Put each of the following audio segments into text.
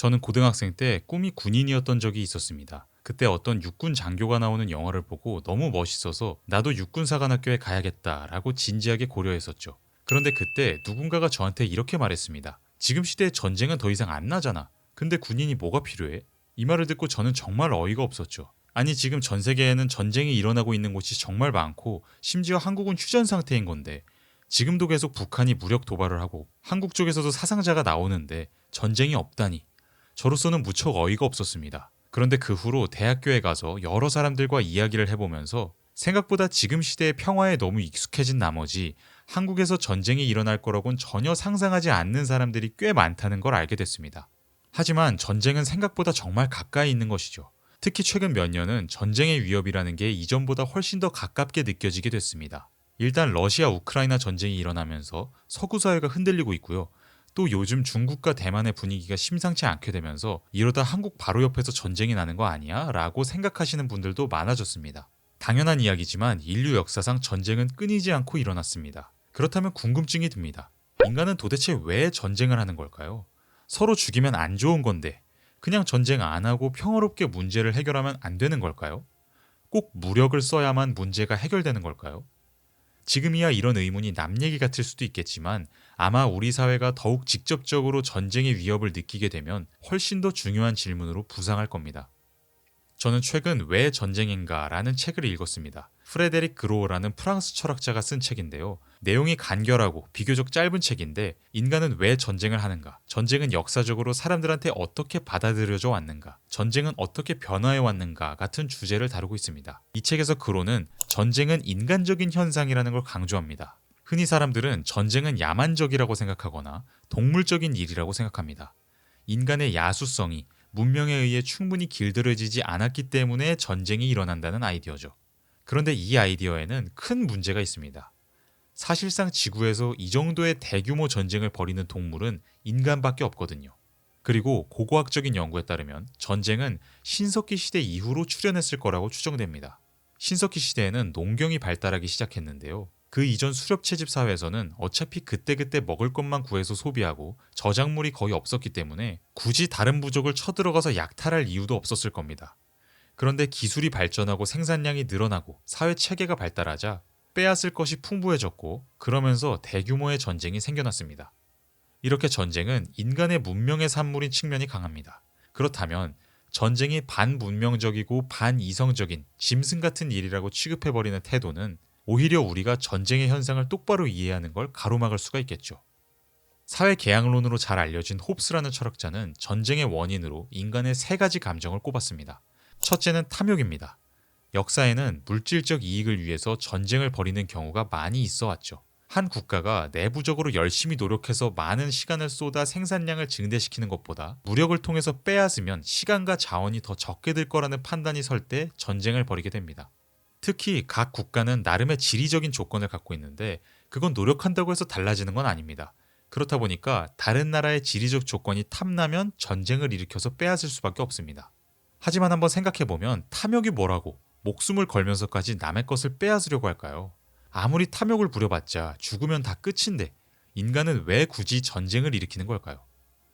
저는 고등학생 때 꿈이 군인이었던 적이 있었습니다. 그때 어떤 육군 장교가 나오는 영화를 보고 너무 멋있어서 나도 육군사관학교에 가야겠다라고 진지하게 고려했었죠. 그런데 그때 누군가가 저한테 이렇게 말했습니다. 지금 시대에 전쟁은 더 이상 안 나잖아. 근데 군인이 뭐가 필요해? 이 말을 듣고 저는 정말 어이가 없었죠. 아니 지금 전 세계에는 전쟁이 일어나고 있는 곳이 정말 많고 심지어 한국은 휴전 상태인 건데 지금도 계속 북한이 무력 도발을 하고 한국 쪽에서도 사상자가 나오는데 전쟁이 없다니 저로서는 무척 어이가 없었습니다. 그런데 그 후로 대학교에 가서 여러 사람들과 이야기를 해보면서 생각보다 지금 시대의 평화에 너무 익숙해진 나머지 한국에서 전쟁이 일어날 거라고는 전혀 상상하지 않는 사람들이 꽤 많다는 걸 알게 됐습니다. 하지만 전쟁은 생각보다 정말 가까이 있는 것이죠. 특히 최근 몇 년은 전쟁의 위협이라는 게 이전보다 훨씬 더 가깝게 느껴지게 됐습니다. 일단 러시아 우크라이나 전쟁이 일어나면서 서구 사회가 흔들리고 있고요. 또 요즘 중국과 대만의 분위기가 심상치 않게 되면서 이러다 한국 바로 옆에서 전쟁이 나는 거 아니야? 라고 생각하시는 분들도 많아졌습니다. 당연한 이야기지만 인류 역사상 전쟁은 끊이지 않고 일어났습니다. 그렇다면 궁금증이 듭니다. 인간은 도대체 왜 전쟁을 하는 걸까요? 서로 죽이면 안 좋은 건데 그냥 전쟁 안 하고 평화롭게 문제를 해결하면 안 되는 걸까요? 꼭 무력을 써야만 문제가 해결되는 걸까요? 지금이야 이런 의문이 남 얘기 같을 수도 있겠지만 아마 우리 사회가 더욱 직접적으로 전쟁의 위협을 느끼게 되면 훨씬 더 중요한 질문으로 부상할 겁니다. 저는 최근 왜 전쟁인가라는 책을 읽었습니다. 프레데릭 그로우라는 프랑스 철학자가 쓴 책인데요. 내용이 간결하고 비교적 짧은 책인데 인간은 왜 전쟁을 하는가? 전쟁은 역사적으로 사람들한테 어떻게 받아들여져 왔는가? 전쟁은 어떻게 변화해 왔는가? 같은 주제를 다루고 있습니다. 이 책에서 그로는 전쟁은 인간적인 현상이라는 걸 강조합니다. 흔히 사람들은 전쟁은 야만적이라고 생각하거나 동물적인 일이라고 생각합니다. 인간의 야수성이 문명에 의해 충분히 길들여지지 않았기 때문에 전쟁이 일어난다는 아이디어죠. 그런데 이 아이디어에는 큰 문제가 있습니다. 사실상 지구에서 이 정도의 대규모 전쟁을 벌이는 동물은 인간밖에 없거든요. 그리고 고고학적인 연구에 따르면 전쟁은 신석기 시대 이후로 출현했을 거라고 추정됩니다. 신석기 시대에는 농경이 발달하기 시작했는데요. 그 이전 수렵 채집 사회에서는 어차피 그때그때 먹을 것만 구해서 소비하고 저작물이 거의 없었기 때문에 굳이 다른 부족을 쳐들어가서 약탈할 이유도 없었을 겁니다. 그런데 기술이 발전하고 생산량이 늘어나고 사회 체계가 발달하자 빼앗을 것이 풍부해졌고 그러면서 대규모의 전쟁이 생겨났습니다. 이렇게 전쟁은 인간의 문명의 산물인 측면이 강합니다. 그렇다면 전쟁이 반문명적이고 반이성적인 짐승 같은 일이라고 취급해버리는 태도는 오히려 우리가 전쟁의 현상을 똑바로 이해하는 걸 가로막을 수가 있겠죠. 사회 계약론으로 잘 알려진 홉스라는 철학자는 전쟁의 원인으로 인간의 세 가지 감정을 꼽았습니다. 첫째는 탐욕입니다. 역사에는 물질적 이익을 위해서 전쟁을 벌이는 경우가 많이 있어 왔죠. 한 국가가 내부적으로 열심히 노력해서 많은 시간을 쏟아 생산량을 증대시키는 것보다 무력을 통해서 빼앗으면 시간과 자원이 더 적게 들 거라는 판단이 설 때 전쟁을 벌이게 됩니다. 특히 각 국가는 나름의 지리적인 조건을 갖고 있는데 그건 노력한다고 해서 달라지는 건 아닙니다. 그렇다 보니까 다른 나라의 지리적 조건이 탐나면 전쟁을 일으켜서 빼앗을 수밖에 없습니다. 하지만 한번 생각해보면 탐욕이 뭐라고 목숨을 걸면서까지 남의 것을 빼앗으려고 할까요? 아무리 탐욕을 부려봤자 죽으면 다 끝인데 인간은 왜 굳이 전쟁을 일으키는 걸까요?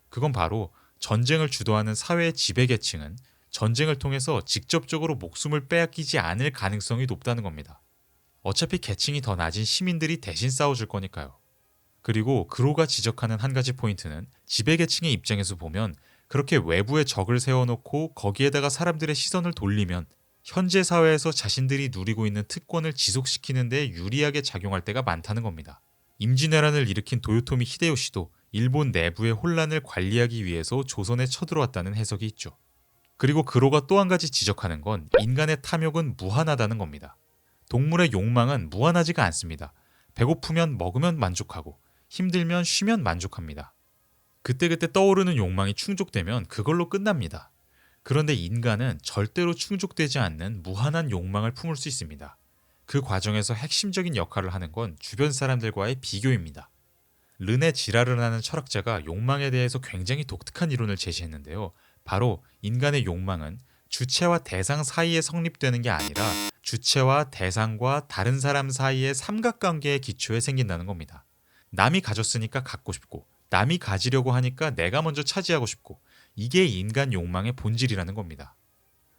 그건 바로 전쟁을 주도하는 사회의 지배계층은 전쟁을 통해서 직접적으로 목숨을 빼앗기지 않을 가능성이 높다는 겁니다. 어차피 계층이 더 낮은 시민들이 대신 싸워줄 거니까요. 그리고 그로가 지적하는 한 가지 포인트는 지배계층의 입장에서 보면 그렇게 외부에 적을 세워놓고 거기에다가 사람들의 시선을 돌리면 현재 사회에서 자신들이 누리고 있는 특권을 지속시키는 데 유리하게 작용할 때가 많다는 겁니다. 임진왜란을 일으킨 도요토미 히데요시도 일본 내부의 혼란을 관리하기 위해서 조선에 쳐들어왔다는 해석이 있죠. 그리고 그로가 또 한 가지 지적하는 건 인간의 탐욕은 무한하다는 겁니다. 동물의 욕망은 무한하지가 않습니다. 배고프면 먹으면 만족하고 힘들면 쉬면 만족합니다. 그때그때 떠오르는 욕망이 충족되면 그걸로 끝납니다. 그런데 인간은 절대로 충족되지 않는 무한한 욕망을 품을 수 있습니다. 그 과정에서 핵심적인 역할을 하는 건 주변 사람들과의 비교입니다. 르네 지라르라는 철학자가 욕망에 대해서 굉장히 독특한 이론을 제시했는데요. 바로 인간의 욕망은 주체와 대상 사이에 성립되는 게 아니라 주체와 대상과 다른 사람 사이의 삼각관계의 기초에 생긴다는 겁니다. 남이 가졌으니까 갖고 싶고 남이 가지려고 하니까 내가 먼저 차지하고 싶고 이게 인간 욕망의 본질이라는 겁니다.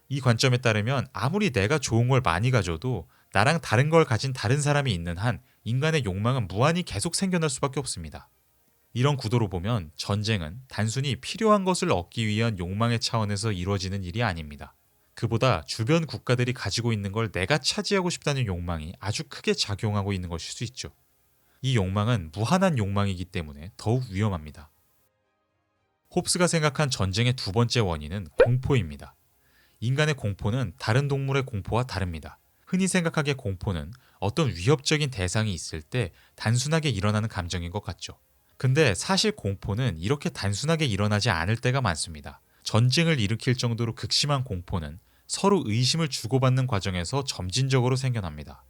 이 관점에 따르면 아무리 내가 좋은 걸 많이 가져도 나랑 다른 걸 가진 다른 사람이 있는 한 인간의 욕망은 무한히 계속 생겨날 수밖에 없습니다. 이런 구도로 보면 전쟁은 단순히 필요한 것을 얻기 위한 욕망의 차원에서 이루어지는 일이 아닙니다. 그보다 주변 국가들이 가지고 있는 걸 내가 차지하고 싶다는 욕망이 아주 크게 작용하고 있는 것일 수 있죠. 이 욕망은 무한한 욕망이기 때문에 더욱 위험합니다. 홉스가 생각한 전쟁의 두 번째 원인은 공포입니다. 인간의 공포는 다른 동물의 공포와 다릅니다. 흔히 생각하기에 공포는 어떤 위협적인 대상이 있을 때 단순하게 일어나는 감정인 것 같죠. 근데 사실 공포는 이렇게 단순하게 일어나지 않을 때가 많습니다. 전쟁을 일으킬 정도로 극심한 공포는 서로 의심을 주고받는 과정에서 점진적으로 생겨납니다.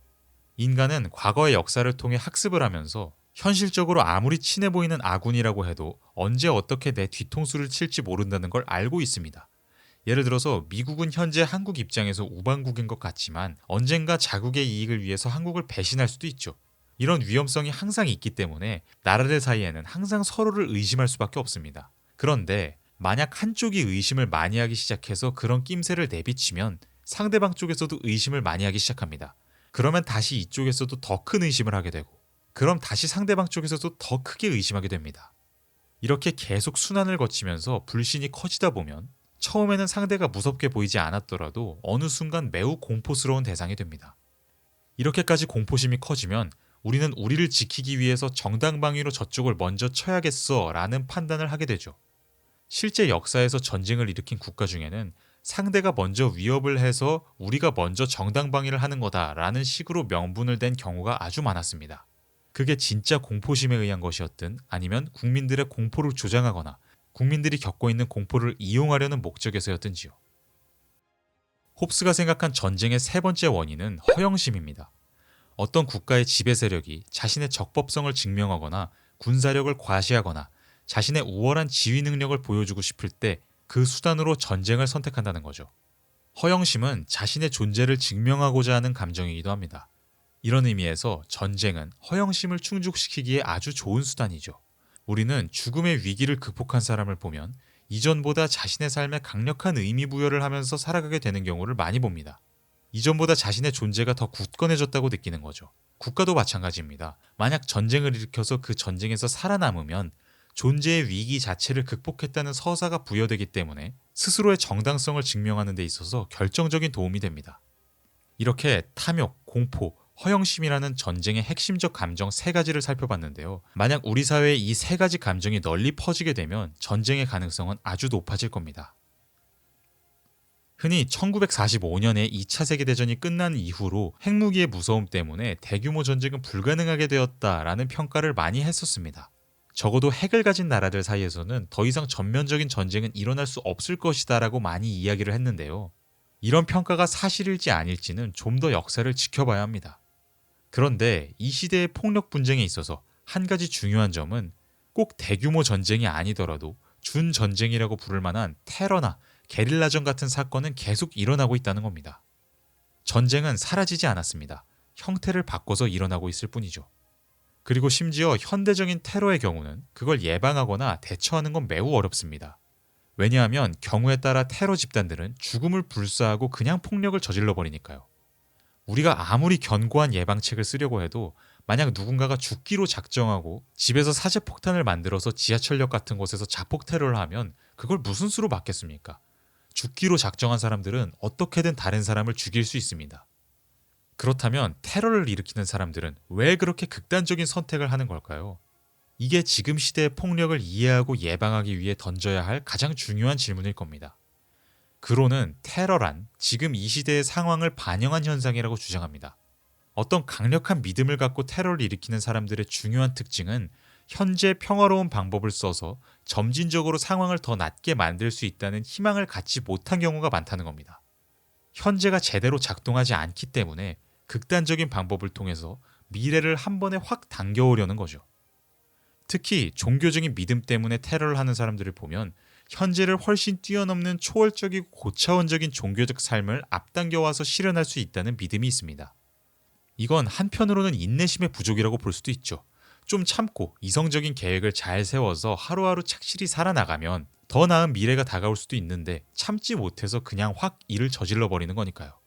인간은 과거의 역사를 통해 학습을 하면서 현실적으로 아무리 친해 보이는 아군이라고 해도 언제 어떻게 내 뒤통수를 칠지 모른다는 걸 알고 있습니다. 예를 들어서 미국은 현재 한국 입장에서 우방국인 것 같지만 언젠가 자국의 이익을 위해서 한국을 배신할 수도 있죠. 이런 위험성이 항상 있기 때문에 나라들 사이에는 항상 서로를 의심할 수밖에 없습니다. 그런데 만약 한쪽이 의심을 많이 하기 시작해서 그런 낌새를 내비치면 상대방 쪽에서도 의심을 많이 하기 시작합니다. 그러면 다시 이쪽에서도 더 큰 의심을 하게 되고 그럼 다시 상대방 쪽에서도 더 크게 의심하게 됩니다. 이렇게 계속 순환을 거치면서 불신이 커지다 보면 처음에는 상대가 무섭게 보이지 않았더라도 어느 순간 매우 공포스러운 대상이 됩니다. 이렇게까지 공포심이 커지면 우리는 우리를 지키기 위해서 정당방위로 저쪽을 먼저 쳐야겠어 라는 판단을 하게 되죠. 실제 역사에서 전쟁을 일으킨 국가 중에는 상대가 먼저 위협을 해서 우리가 먼저 정당방위를 하는 거다라는 식으로 명분을 댄 경우가 아주 많았습니다. 그게 진짜 공포심에 의한 것이었든 아니면 국민들의 공포를 조장하거나 국민들이 겪고 있는 공포를 이용하려는 목적에서였든지요. 홉스가 생각한 전쟁의 세 번째 원인은 허영심입니다. 어떤 국가의 지배 세력이 자신의 적법성을 증명하거나 군사력을 과시하거나 자신의 우월한 지휘 능력을 보여주고 싶을 때 그 수단으로 전쟁을 선택한다는 거죠. 허영심은 자신의 존재를 증명하고자 하는 감정이기도 합니다. 이런 의미에서 전쟁은 허영심을 충족시키기에 아주 좋은 수단이죠. 우리는 죽음의 위기를 극복한 사람을 보면 이전보다 자신의 삶에 강력한 의미 부여를 하면서 살아가게 되는 경우를 많이 봅니다. 이전보다 자신의 존재가 더 굳건해졌다고 느끼는 거죠. 국가도 마찬가지입니다. 만약 전쟁을 일으켜서 그 전쟁에서 살아남으면 존재의 위기 자체를 극복했다는 서사가 부여되기 때문에 스스로의 정당성을 증명하는 데 있어서 결정적인 도움이 됩니다. 이렇게 탐욕, 공포, 허영심이라는 전쟁의 핵심적 감정 세 가지를 살펴봤는데요. 만약 우리 사회에 이 세 가지 감정이 널리 퍼지게 되면 전쟁의 가능성은 아주 높아질 겁니다. 흔히 1945년에 2차 세계대전이 끝난 이후로 핵무기의 무서움 때문에 대규모 전쟁은 불가능하게 되었다라는 평가를 많이 했었습니다. 적어도 핵을 가진 나라들 사이에서는 더 이상 전면적인 전쟁은 일어날 수 없을 것이다라고 많이 이야기를 했는데요. 이런 평가가 사실일지 아닐지는 좀 더 역사를 지켜봐야 합니다. 그런데 이 시대의 폭력 분쟁에 있어서 한 가지 중요한 점은 꼭 대규모 전쟁이 아니더라도 준전쟁이라고 부를 만한 테러나 게릴라전 같은 사건은 계속 일어나고 있다는 겁니다. 전쟁은 사라지지 않았습니다. 형태를 바꿔서 일어나고 있을 뿐이죠. 그리고 심지어 현대적인 테러의 경우는 그걸 예방하거나 대처하는 건 매우 어렵습니다. 왜냐하면 경우에 따라 테러 집단들은 죽음을 불사하고 그냥 폭력을 저질러 버리니까요. 우리가 아무리 견고한 예방책을 쓰려고 해도 만약 누군가가 죽기로 작정하고 집에서 사제 폭탄을 만들어서 지하철역 같은 곳에서 자폭 테러를 하면 그걸 무슨 수로 막겠습니까? 죽기로 작정한 사람들은 어떻게든 다른 사람을 죽일 수 있습니다. 그렇다면 테러를 일으키는 사람들은 왜 그렇게 극단적인 선택을 하는 걸까요? 이게 지금 시대의 폭력을 이해하고 예방하기 위해 던져야 할 가장 중요한 질문일 겁니다. 그로는 테러란 지금 이 시대의 상황을 반영한 현상이라고 주장합니다. 어떤 강력한 믿음을 갖고 테러를 일으키는 사람들의 중요한 특징은 현재 평화로운 방법을 써서 점진적으로 상황을 더 낮게 만들 수 있다는 희망을 갖지 못한 경우가 많다는 겁니다. 현재가 제대로 작동하지 않기 때문에 극단적인 방법을 통해서 미래를 한 번에 확 당겨오려는 거죠. 특히 종교적인 믿음 때문에 테러를 하는 사람들을 보면 현재를 훨씬 뛰어넘는 초월적이고 고차원적인 종교적 삶을 앞당겨와서 실현할 수 있다는 믿음이 있습니다. 이건 한편으로는 인내심의 부족이라고 볼 수도 있죠. 좀 참고 이성적인 계획을 잘 세워서 하루하루 착실히 살아나가면 더 나은 미래가 다가올 수도 있는데 참지 못해서 그냥 확 일을 저질러 버리는 거니까요.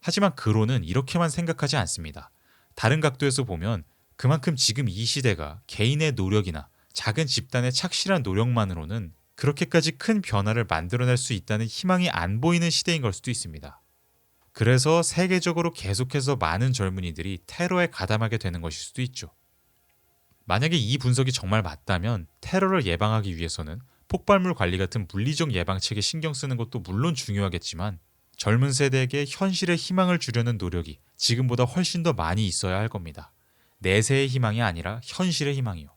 하지만 그로는 이렇게만 생각하지 않습니다. 다른 각도에서 보면 그만큼 지금 이 시대가 개인의 노력이나 작은 집단의 착실한 노력만으로는 그렇게까지 큰 변화를 만들어낼 수 있다는 희망이 안 보이는 시대인 걸 수도 있습니다. 그래서 세계적으로 계속해서 많은 젊은이들이 테러에 가담하게 되는 것일 수도 있죠. 만약에 이 분석이 정말 맞다면 테러를 예방하기 위해서는 폭발물 관리 같은 물리적 예방책에 신경 쓰는 것도 물론 중요하겠지만 젊은 세대에게 현실의 희망을 주려는 노력이 지금보다 훨씬 더 많이 있어야 할 겁니다. 내세의 희망이 아니라 현실의 희망이요.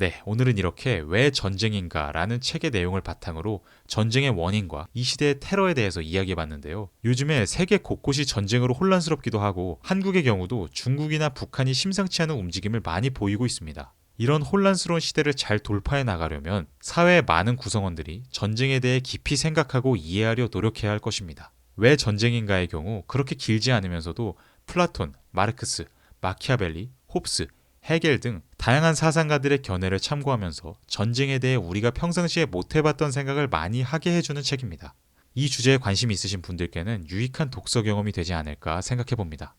네, 오늘은 이렇게 왜 전쟁인가 라는 책의 내용을 바탕으로 전쟁의 원인과 이 시대의 테러에 대해서 이야기해 봤는데요. 요즘에 세계 곳곳이 전쟁으로 혼란스럽기도 하고 한국의 경우도 중국이나 북한이 심상치 않은 움직임을 많이 보이고 있습니다. 이런 혼란스러운 시대를 잘 돌파해 나가려면 사회의 많은 구성원들이 전쟁에 대해 깊이 생각하고 이해하려 노력해야 할 것입니다. 왜 전쟁인가의 경우 그렇게 길지 않으면서도 플라톤, 마르크스, 마키아벨리, 홉스, 헤겔 등 다양한 사상가들의 견해를 참고하면서 전쟁에 대해 우리가 평상시에 못 해봤던 생각을 많이 하게 해주는 책입니다. 이 주제에 관심이 있으신 분들께는 유익한 독서 경험이 되지 않을까 생각해 봅니다.